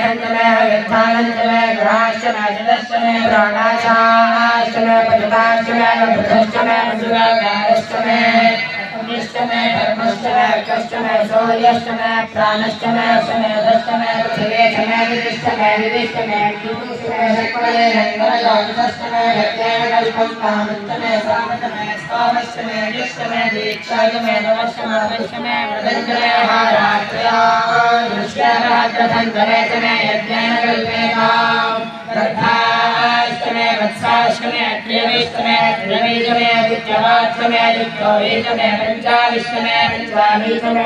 देहञ्च मे हविद्धानञ्च मे ग्रहाश्च मे जलश्च मे प्राणाशाश्च मे पतिताश्च मे वृद्धश्च मे मधुरागारश्च मे अग्निश्च मे धर्मश्च मे अर्कश्च मे शौर्यश्च मे प्राणश्च मे समेधश्च मे पृथिवेश मे विदिश्च मे विदिश्च मे अग्निश्च मे शक्वले रङ्गरजोषश्च मे भक्तेन कल्पं कामश्च मे सामश्च मे स्वामश्च मे युश्च मे दीक्षाय मे नमश्च मे मृदञ्च मे हारात्रया दृश्यमहद्रथञ्जने च मे यज्ञेन कल्पेताम् गर्भाश्च मे वत्साश्च मे अग्निवीश्च मे त्रिवीच मे आदित्यवाच्च मे आदित्योवीच मे पञ्चाविश्च मे पञ्चावीच मे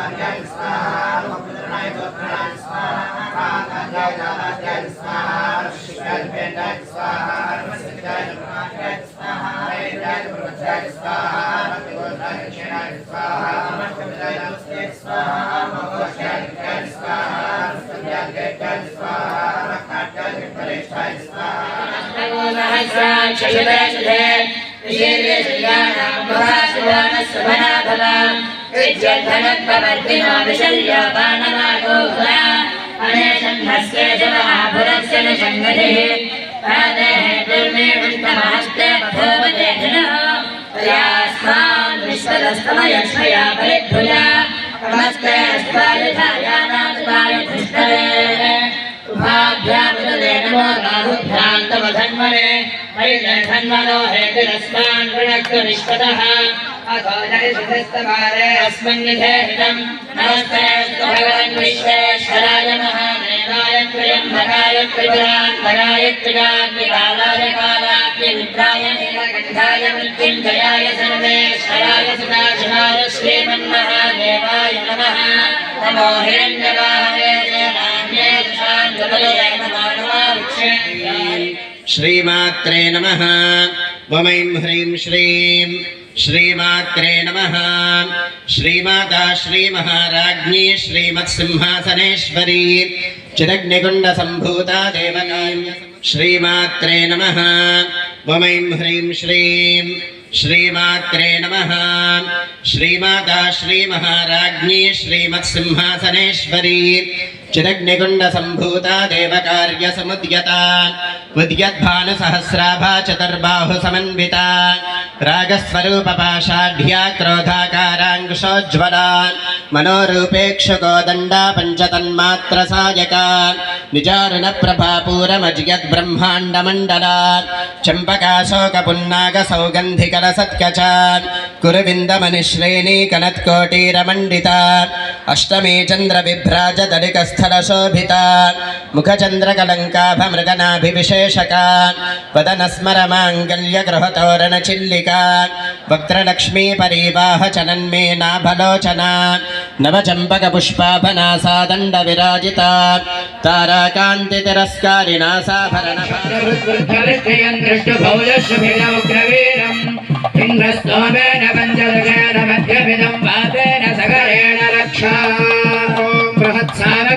तुर्योवीच मे वष्ठवाच्च मे वष्ठोवीच मोक्षाच मे शभच्च मे रेहच्च मे विश्वदस्तमयक्षया परिभुजा नमस्ते अस्तायुधायानाथाय धृष्टवे उभाभ्यामुदे नमो राहुभ्यान्तमधन्मने वैजन्मनो हेतिरस्मान् वृणक्तु विश्वतः अथो जयसिद्धस्तमारे अस्मन्निधेहितम् नमस्ते अस्तु भगवन् विश्वेश्वराय महादेवाय त्र्यम्बकाय त्रिपुरान्तकाय त्रिगाग्निकालाय कालाग्निरुद्राय नीलकण्ठाय मृत्युञ्जयाय सर्वेश्वराय सदाशिवाय श्रीमन्महादेवाय नमः। नमो हिरण्यवाहवे श्रीमात्रे नमः। वमैं ह्रीं श्रीं श्रीमात्रे नमः। श्रीमाता श्रीमहाराज्ञी श्रीमत्सिंहासनेश्वरी चिरग्निकुण्डसम्भूता देवकाय श्रीमात्रे नमः। वमैं చిదగ్నిగుండ సంభూత దేవకార్య సముద్యత ఉద్యద్భానుసహస్రాభా చతుర్బాహు సమన్విత రాగస్వరూప పాషాఢ్యా క్రోధాకారాంగుషోజ్వలా మనోరూపేక్షుకో దండా పంచతన్మాత్ర సాయక నిజారుణ ప్రభాపూరమజియద్ బ్రహ్మాండమండలా చంపకాశోక పున్నాగ సౌగంధికర సత్కచ కురువిందమనిశ్రేణీ కనత్కోటీరమండిత అష్టమీ చంద్రవిభ్రాజ దళికస్థలశోభితా ముఖచంద్రకలంకాభమృగనాభివిశేషకా వదనస్మరమాంగల్యగృహతోరణచిల్లికా వక్త్రలక్ష్మీపరీవాహచనన్మే నాభలోచనా నవచంపకపుష్పాభనాసాదండ విరాజిత తారాకాంతితిరస్కారిణాసాభరణ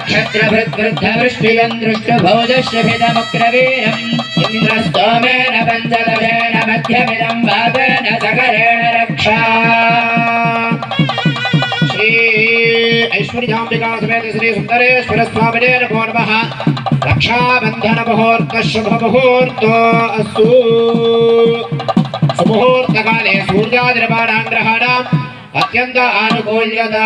नक्षत्रभृद्वृद्धवृष्टियम् दृष्टभोजश्रभिदमुग्रवीरम् इन्द्रस्तोमेन पञ्चदवेन मध्यमिदम् वादेन सकरेण रक्षा ऐश्वर्याम्बिका समेत श्री सुन्दरेश्वर स्वामिने नमो नमः अस्तु आनुकूल्यता